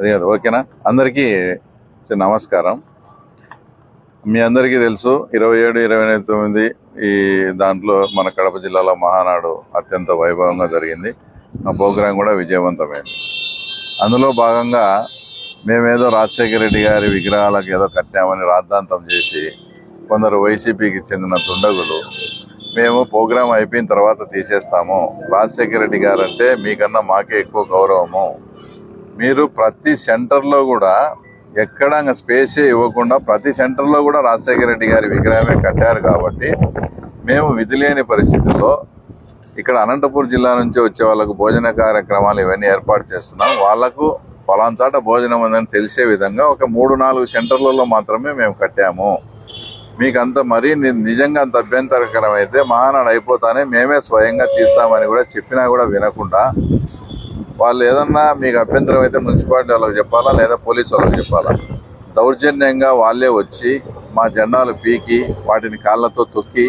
అది కాదు ఓకేనా? అందరికీ నమస్కారం. మీ అందరికీ తెలుసు ఇరవై ఏడు ఇరవై ఎనిమిది తొమ్మిది ఈ దాంట్లో మన కడప జిల్లాలో మహానాడు అత్యంత వైభవంగా జరిగింది. ఆ ప్రోగ్రాం కూడా విజయవంతమైంది. అందులో భాగంగా మేమేదో రాజశేఖర రెడ్డి గారి విగ్రహాలకు ఏదో కట్టామని రాద్ధాంతం చేసి కొందరు వైసీపీకి చెందిన దుండగులు మేము ప్రోగ్రాం అయిపోయిన తర్వాత తీసేస్తాము. రాజశేఖర రెడ్డి గారు అంటే మీకన్నా మాకే ఎక్కువ గౌరవము. మీరు ప్రతి సెంటర్లో కూడా ఎక్కడ స్పేసే ఇవ్వకుండా ప్రతి సెంటర్లో కూడా రాజశేఖర రెడ్డి గారి విగ్రహమే కట్టారు కాబట్టి మేము విధి లేని పరిస్థితుల్లో ఇక్కడ అనంతపూర్ జిల్లా నుంచి వచ్చే వాళ్ళకు భోజన కార్యక్రమాలు ఇవన్నీ ఏర్పాటు చేస్తున్నాం. వాళ్ళకు పలానా చోట భోజనం ఉందని తెలిసే విధంగా ఒక మూడు నాలుగు సెంటర్లలో మాత్రమే మేము కట్టాము. మీకు అంత మరీ నిజంగా అంత అభ్యంతరకరం అయితే మహానాడు అయిపోతానే మేమే స్వయంగా తీస్తామని కూడా చెప్పినా కూడా వినకుండా వాళ్ళు ఏదన్నా మీకు అభ్యంతరం అయితే మున్సిపాలిటీ వాళ్ళకి చెప్పాలా లేదా పోలీసు వాళ్ళకి చెప్పాలా? దౌర్జన్యంగా వాళ్ళే వచ్చి మా జెండాలు పీకి వాటిని కాళ్ళతో తొక్కి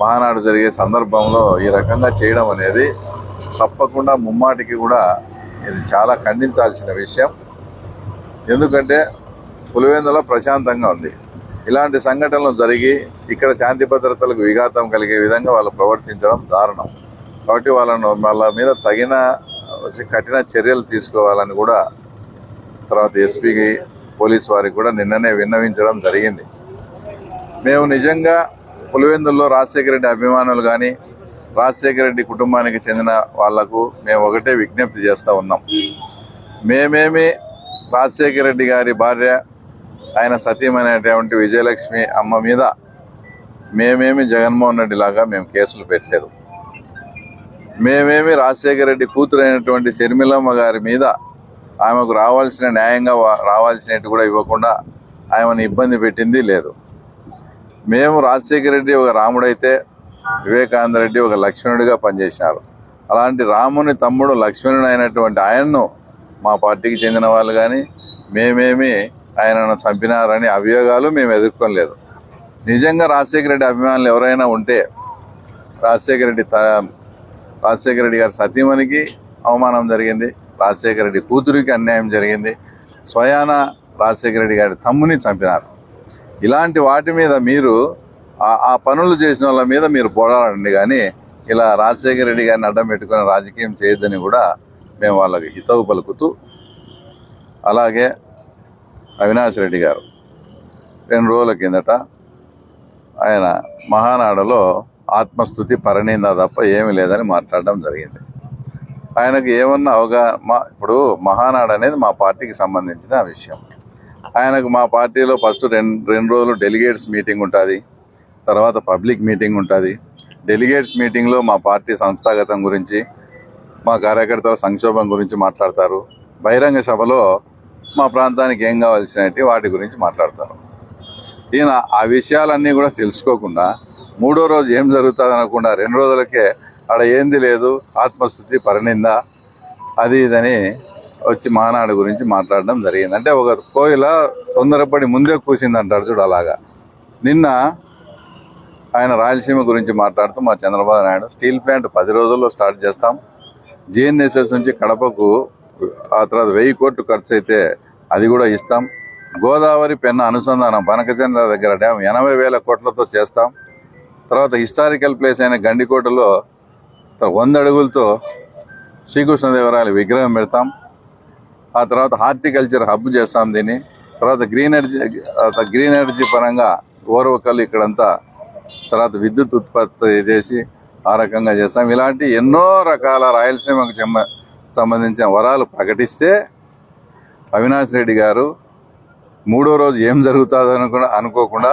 మహానాడు జరిగే సందర్భంలో ఈ రకంగా చేయడం అనేది తప్పకుండా ముమ్మాటికి కూడా ఇది చాలా ఖండించాల్సిన విషయం. ఎందుకంటే పులివెందుల ప్రశాంతంగా ఉంది. ఇలాంటి సంఘటనలు జరిగి ఇక్కడ శాంతి భద్రతలకు విఘాతం కలిగే విధంగా వాళ్ళు ప్రవర్తించడం దారుణం. కాబట్టి వాళ్ళను వాళ్ళ మీద తగిన కఠిన చర్యలు తీసుకోవాలని కూడా తర్వాత ఎస్పీకి పోలీస్ వారికి కూడా నిన్ననే విన్నవించడం జరిగింది. మేము నిజంగా పులివెందుల్లో రాజశేఖర రెడ్డి అభిమానులు కానీ రాజశేఖర రెడ్డి కుటుంబానికి చెందిన వాళ్ళకు మేము ఒకటే విజ్ఞప్తి చేస్తూ ఉన్నాం. మేమేమి రాజశేఖర రెడ్డి గారి భార్య ఆయన సతీమైనటువంటి విజయలక్ష్మి అమ్మ మీద మేమేమి జగన్మోహన్ రెడ్డి లాగా మేము కేసులు పెట్టలేదు. మేమేమి రాజశేఖర రెడ్డి కూతురైనటువంటి షర్మిలమ్మ గారి మీద ఆమెకు రావాల్సిన న్యాయంగా రావాల్సినట్టు కూడా ఇవ్వకుండా ఆమెను ఇబ్బంది పెట్టింది లేదు. మేము రాజశేఖర రెడ్డి ఒక రాముడైతే వివేకానంద రెడ్డి ఒక లక్ష్మణుడిగా పనిచేసినారు. అలాంటి రాముని తమ్ముడు లక్ష్మణుడు అయినటువంటి ఆయన్ను మా పార్టీకి చెందిన వాళ్ళు కానీ మేమేమి ఆయనను చంపినారని అభియోగాలు మేము ఎదుర్కొనలేదు నిజంగా రాజశేఖర రెడ్డి అభిమానులు ఎవరైనా ఉంటే రాజశేఖర రెడ్డి త రాజశేఖర రెడ్డి గారి సతీమణికి అవమానం జరిగింది. రాజశేఖర రెడ్డి కూతురికి అన్యాయం జరిగింది. స్వయాన రాజశేఖర రెడ్డి గారి తమ్ముని చంపినారు. ఇలాంటి వాటి మీద మీరు ఆ- ఆ పనులు చేసిన వాళ్ళ మీద మీరు పోరాడండి కానీ ఇలా రాజశేఖర రెడ్డి గారిని అడ్డం పెట్టుకొని రాజకీయం చేయొద్దని కూడా మేము వాళ్ళకి హితవు పలుకుతూ అలాగే అవినాష్ రెడ్డి గారు రెండు రోజుల కిందట ఆయన మహానాడులో ఆత్మస్థుతి పరణిందా తప్ప ఏమీ లేదని మాట్లాడడం జరిగింది. ఆయనకు ఏమన్నా అవగా మా ఇప్పుడు మహానాడు అనేది మా పార్టీకి సంబంధించిన విషయం. ఆయనకు మా పార్టీలో ఫస్ట్ రెండు రెండు రోజులు డెలిగేట్స్ మీటింగ్ ఉంటుంది. తర్వాత పబ్లిక్ మీటింగ్ ఉంటుంది. డెలిగేట్స్ మీటింగ్లో మా పార్టీ సంస్థాగతం గురించి మా కార్యకర్తల సంక్షోభం గురించి మాట్లాడతారు. బహిరంగ సభలో మా ప్రాంతానికి ఏం కావాల్సినవి వాటి గురించి మాట్లాడతారు. ఈయన ఆ విషయాలన్నీ కూడా తెలుసుకోకుండా మూడో రోజు ఏం జరుగుతుంది అనకుండా రెండు రోజులకే ఆడ ఏంది లేదు ఆత్మస్థుతి పరిణిందా? అది ఇదని వచ్చి మానాడు గురించి మాట్లాడడం జరిగింది. అంటే ఒక కోయిల తొందరపడి ముందే కూసింది అంటాడు చూడు అలాగా. నిన్న ఆయన రాయలసీమ గురించి మాట్లాడుతూ మా చంద్రబాబు నాయుడు స్టీల్ ప్లాంట్ పది రోజుల్లో స్టార్ట్ చేస్తాం. జిఎన్ఎస్ఎస్ నుంచి కడపకు ఆ తర్వాత వెయ్యి కోట్లు ఖర్చు అయితే అది కూడా ఇస్తాం. గోదావరి పెన్న అనుసంధానం బనకచంద్ర దగ్గర డ్యామ్ ఎనభై వేల కోట్లతో చేస్తాం. తర్వాత హిస్టారికల్ ప్లేస్ అయిన గండికోటలో వంద అడుగులతో శ్రీకృష్ణదేవరాయల విగ్రహం పెడతాం. ఆ తర్వాత హార్టికల్చర్ హబ్ చేస్తాం దీన్ని. తర్వాత గ్రీన్ ఎనర్జీ గ్రీన్ ఎనర్జీ పరంగా ఓర్వకల్ ఇక్కడంతా తర్వాత విద్యుత్ ఉత్పత్తి చేసి ఆ రకంగా చేస్తాం. ఇలాంటి ఎన్నో రకాల రాయలసీమకు చెమ్మ సంబంధించిన వరాలు ప్రకటిస్తే అవినాష్ రెడ్డి గారు మూడో రోజు ఏం జరుగుతుంది అనుకోకుండా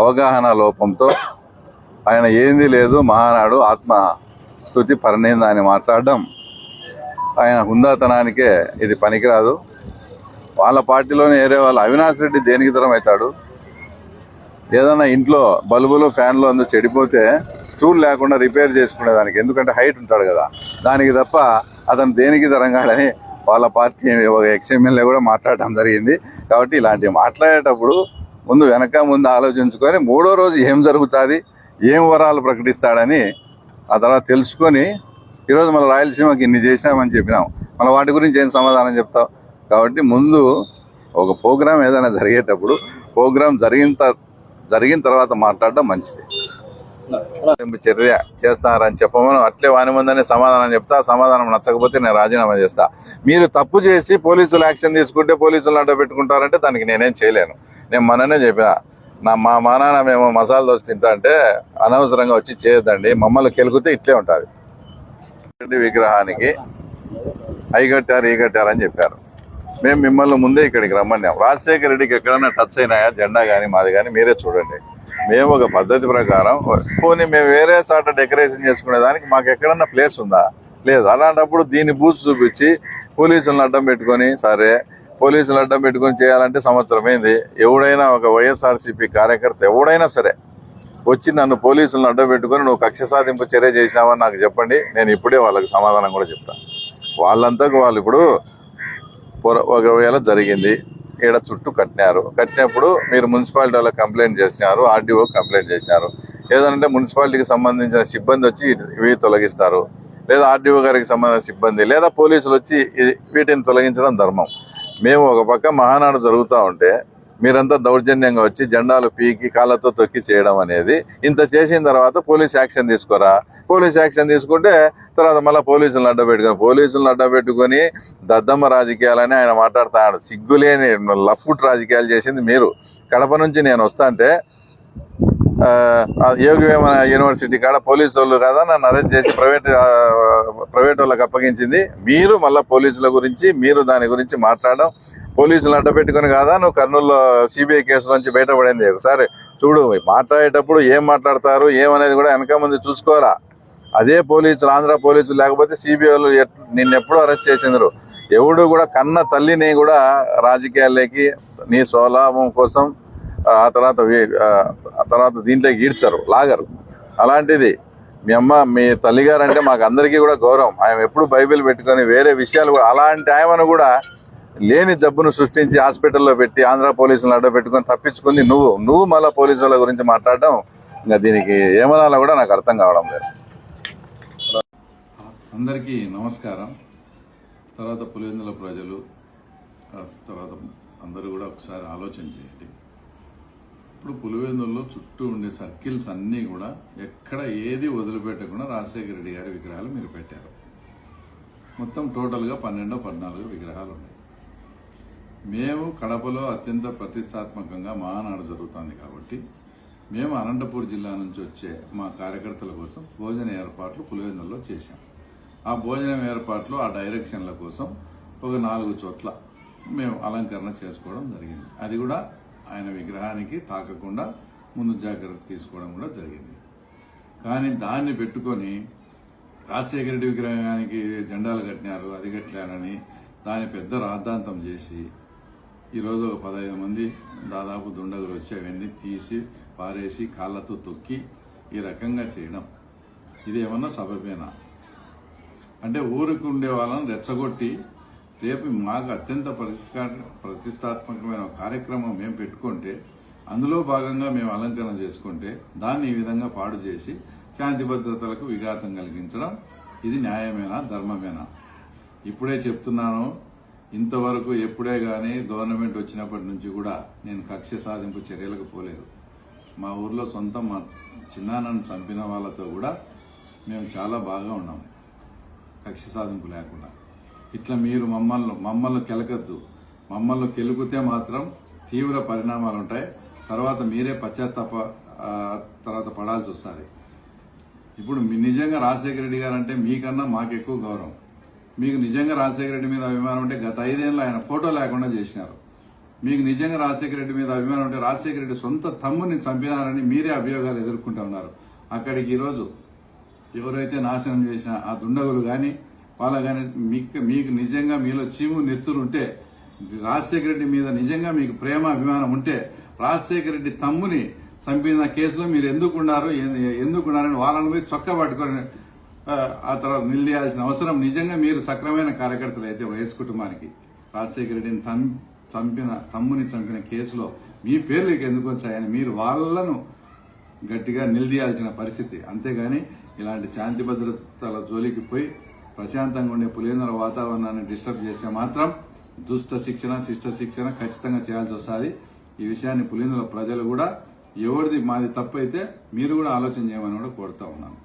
అవగాహన లోపంతో ఆయన ఏంది లేదు మహానాడు ఆత్మ స్థుతి పరిణింద అని మాట్లాడడం. ఆయన హుందాతనానికే ఇది పనికిరాదు. వాళ్ళ పార్టీలోనే ఏరే వాళ్ళు అవినాష్ రెడ్డి దేనికి దూరం అవుతాడు? ఏదైనా ఇంట్లో బల్బులు ఫ్యాన్లు అందు చెడిపోతే స్టూల్ లేకుండా రిపేర్ చేసుకునే దానికి ఎందుకంటే హైట్ ఉంటాడు కదా. దానికి తప్ప అతను దేనికి దరంగాడని వాళ్ళ పార్టీ ఒక ఎక్స్ఎమ్మెల్యే కూడా మాట్లాడడం జరిగింది. కాబట్టి ఇలాంటివి మాట్లాడేటప్పుడు ముందు వెనక ముందు ఆలోచించుకొని మూడో రోజు ఏం జరుగుతుంది? ఏం వరాలు ప్రకటిస్తాడని ఆ తర్వాత తెలుసుకొని ఈరోజు మన రాయలసీమకి ఇన్ని చేసామని చెప్పినాం. మళ్ళీ వాటి గురించి ఏం సమాధానం చెప్తావు? కాబట్టి ముందు ఒక ప్రోగ్రాం ఏదైనా జరిగేటప్పుడు ప్రోగ్రాం జరిగిన త- జరిగిన తర్వాత మాట్లాడడం మంచిది. చర్య చేస్తారని చెప్పమని అట్లే వాని ముందనే సమాధానం చెప్తా సమాధానం నచ్చకపోతే నేను రాజీనామా చేస్తా. మీరు తప్పు చేసి పోలీసులు యాక్షన్ తీసుకుంటే పోలీసులు అంట పెట్టుకుంటారంటే దానికి నేనేం చేయలేను. నేను మననే చెప్పిన నా మా మా నాన్న మేము మసాలా దోశ తింటా అంటే అనవసరంగా వచ్చి చేయొద్దండి. మమ్మల్ని కెలుగుతే ఇట్లే ఉంటుంది. విగ్రహానికి అయి కట్టారు ఈ కట్టారు అని చెప్పారు. మేము మిమ్మల్ని ముందే ఇక్కడికి రమ్మన్నాం. రాజశేఖర రెడ్డికి ఎక్కడైనా టచ్ అయినాయా? జెండా కానీ మాది కానీ మీరే చూడండి. మేము ఒక పద్ధతి ప్రకారం పోనీ మేము వేరే చోట డెకరేషన్ చేసుకునే దానికి మాకు ఎక్కడన్నా ప్లేస్ ఉందా? లేదు. అలాంటప్పుడు దీన్ని బూజు చూపించి పోలీసులను అడ్డం పెట్టుకొని సరే పోలీసులు అడ్డం పెట్టుకొని చేయాలంటే సంవత్సరం ఏంది? ఎవడైనా ఒక వైఎస్ఆర్సీపీ కార్యకర్త ఎవడైనా సరే వచ్చి నన్ను పోలీసులను అడ్డం పెట్టుకొని నువ్వు కక్ష సాధింపు చర్య చేసినావని నాకు చెప్పండి. నేను ఇప్పుడే వాళ్ళకి సమాధానం కూడా చెప్తాను వాళ్ళంతకు వాళ్ళు ఇప్పుడు పొర- ఒకవేళ జరిగింది ఈడ చుట్టూ కట్టినారు. కట్టినప్పుడు మీరు మున్సిపాలిటీ వాళ్ళకి కంప్లైంట్ చేసినారు ఆర్డీఓ కంప్లైంట్ చేసినారు. ఏదంటే మున్సిపాలిటీకి సంబంధించిన సిబ్బంది వచ్చి ఇవి తొలగిస్తారు. లేదా ఆర్డీఓ గారికి సంబంధించిన సిబ్బంది లేదా పోలీసులు వచ్చి వీటిని తొలగించడం ధర్మం. మేము ఒక పక్క మహానాడు జరుగుతూ ఉంటే మీరంతా దౌర్జన్యంగా వచ్చి జెండాలు పీకి కాళ్ళతో తొక్కి చేయడం అనేది. ఇంత చేసిన తర్వాత పోలీస్ యాక్షన్ తీసుకోరా? పోలీస్ యాక్షన్ తీసుకుంటే తర్వాత మళ్ళీ పోలీసులను అడ్డ పెట్టుకుని పోలీసులను అడ్డ పెట్టుకొని దద్దమ్మ రాజకీయాలని ఆయన మాట్లాడుతున్నాడు సిగ్గులేని లఫ్ట్ రాజకీయాలు చేసింది మీరు. కడప నుంచి నేను వస్తా అంటే యోగవేమ యూనివర్సిటీ కాడ పోలీసు వాళ్ళు కదా? నన్ను అరెస్ట్ చేసి ప్రైవేట్ ప్రైవేట్ వాళ్ళకి అప్పగించింది. మీరు మళ్ళీ పోలీసుల గురించి మీరు దాని గురించి మాట్లాడడం పోలీసులు అడ్డ పెట్టుకొని కాదా? నువ్వు కర్నూలులో సిబిఐ కేసు నుంచి బయటపడింది. ఒకసారి చూడు మాట్లాడేటప్పుడు ఏం మాట్లాడతారు ఏమనేది కూడా వెనక ముందు చూసుకోరా. అదే పోలీసులు ఆంధ్ర పోలీసులు లేకపోతే సిబిఐలు వాళ్ళు ఎట్- నిన్నెప్పుడు అరెస్ట్ చేసిండ్రు. ఎవడు కూడా కన్న తల్లిని కూడా రాజకీయాల్లోకి నీ స్వలాభం కోసం ఆ తర్వాత ఆ తర్వాత దీంట్లోకి ఈడ్చరు లాగరు. అలాంటిది మీ అమ్మ మీ తల్లిగారు అంటే మాకు అందరికీ కూడా గౌరవం. ఆయన ఎప్పుడు బైబిల్ పెట్టుకొని వేరే విషయాలు కూడా అలాంటి ఆయనను కూడా లేని జబ్బును సృష్టించి హాస్పిటల్లో పెట్టి ఆంధ్ర పోలీసులను అడ్డ పెట్టుకొని తప్పించుకుంది నువ్వు. నువ్వు మళ్ళీ పోలీసుల గురించి మాట్లాడడం ఇంకా దీనికి ఏమనాలో కూడా నాకు అర్థం కావడం లేదు. అందరికీ నమస్కారం. తర్వాత పులివెందుల ప్రజలు తర్వాత అందరూ కూడా ఒకసారి ఆలోచన చేయండి. ఇప్పుడు పులివెందుల్లో చుట్టూ ఉండే సర్కిల్స్ అన్నీ కూడా ఎక్కడ ఏది వదిలిపెట్టకుండా రాజశేఖర రెడ్డి గారి విగ్రహాలు మీరు పెట్టారు. మొత్తం టోటల్గా పన్నెండో పద్నాలుగు విగ్రహాలు ఉన్నాయి. మేము కడపలో అత్యంత ప్రతిష్టాత్మకంగా మహానాడు జరుగుతుంది కాబట్టి మేము అనంతపూర్ జిల్లా నుంచి వచ్చే మా కార్యకర్తల కోసం భోజన ఏర్పాట్లు పులివెందుల్లో చేశాం. ఆ భోజనం ఏర్పాట్లు ఆ డైరెక్షన్ల కోసం ఒక నాలుగు చోట్ల మేము అలంకరణ చేసుకోవడం జరిగింది. అది కూడా ఆయన విగ్రహానికి తాకకుండా ముందు జాగ్రత్త తీసుకోవడం కూడా జరిగింది. కానీ దాన్ని పెట్టుకొని రాజశేఖర రెడ్డి విగ్రహానికి జెండాలు కట్టినారు అది కట్టినారని దాన్ని పెద్ద రాద్ధాంతం చేసి ఈరోజు ఒక పదహైదు మంది దాదాపు దుండగులు వచ్చి అవన్నీ తీసి పారేసి కాళ్ళతో తొక్కి ఈ రకంగా చేయడం. ఇది ఏమన్నా సబబేనా? అంటే ఊరికి ఉండే వాళ్ళని రెచ్చగొట్టి రేపు మాకు అత్యంత ప్రతిష్టాత్మకమైన కార్యక్రమం మేము పెట్టుకుంటే అందులో భాగంగా మేము అలంకరణ చేసుకుంటే దాన్ని ఈ విధంగా పాడు చేసి శాంతి భద్రతలకు విఘాతం కలిగించడం ఇది న్యాయమేనా ధర్మమేనా? ఇప్పుడే చెప్తున్నాను. ఇంతవరకు ఎప్పుడే కానీ గవర్నమెంట్ వచ్చినప్పటి నుంచి కూడా నేను కక్ష సాధింపు చర్యలకు పోలేదు. మా ఊర్లో సొంత మా చిన్నాన్నను చంపిన వాళ్ళతో కూడా మేము చాలా బాగా ఉన్నాం. కక్ష సాధింపు లేకుండా. ఇట్లా మీరు మమ్మల్ని మమ్మల్ని కెలకద్దు. మమ్మల్ని కెలుకుతే మాత్రం తీవ్ర పరిణామాలు ఉంటాయి. తర్వాత మీరే పశ్చాత్తాప తర్వాత పడాల్సి వస్తుంది. ఇప్పుడు మీ నిజంగా రాజశేఖర రెడ్డి గారు అంటే మీకన్నా మాకు ఎక్కువ గౌరవం. మీకు నిజంగా రాజశేఖర రెడ్డి మీద అభిమానం ఉంటే గత ఐదేళ్ళు ఆయన ఫోటో లేకుండా చేసినారు. మీకు నిజంగా రాజశేఖర రెడ్డి మీద అభిమానం ఉంటే రాజశేఖర రెడ్డి సొంత తమ్ముని చంపినారని మీరే అభియోగాలు ఎదుర్కొంటూ ఉన్నారు. అక్కడికి ఈరోజు ఎవరైతే నాశనం చేసిన ఆ దుండగులు కానీ వాళ్ళ కానీ మీకు మీకు నిజంగా మీలో చీము నెత్తురు ఉంటే రాజశేఖర రెడ్డి మీద నిజంగా మీకు ప్రేమ అభిమానం ఉంటే రాజశేఖర రెడ్డి తమ్ముని చంపిన కేసులో మీరు ఎందుకున్నారు ఎందుకున్నారని వాళ్ళని పోయి చొక్క పట్టుకొని ఆ, తర్వాత నిలియాల్సిన అవసరం నిజంగా మీరు సక్రమైన కార్యకర్తలు అయితే వైఎస్ కుటుంబానికి. రాజశేఖర రెడ్డిని తం- చంపిన తమ్ముని చంపిన కేసులో మీ పేర్లు ఎందుకు వచ్చాయని మీరు వాళ్ళను గట్టిగా నిలదీయాల్సిన పరిస్థితి. అంతేగాని ఇలాంటి శాంతి భద్రతల జోలికి పోయి ప్రశాంతంగా ఉండే పులివెందుల వాతావరణాన్ని డిస్టర్బ్ చేస్తే మాత్రం దుష్ట శిక్షణ శిష్ట శిక్షణ ఖచ్చితంగా చేయాల్సి వస్తుంది. ఈ విషయాన్ని పులివెందుల ప్రజలు కూడా ఎవరిది మాది తప్పైతే మీరు కూడా ఆలోచన చేయమని కూడా కోరుతా ఉన్నాను.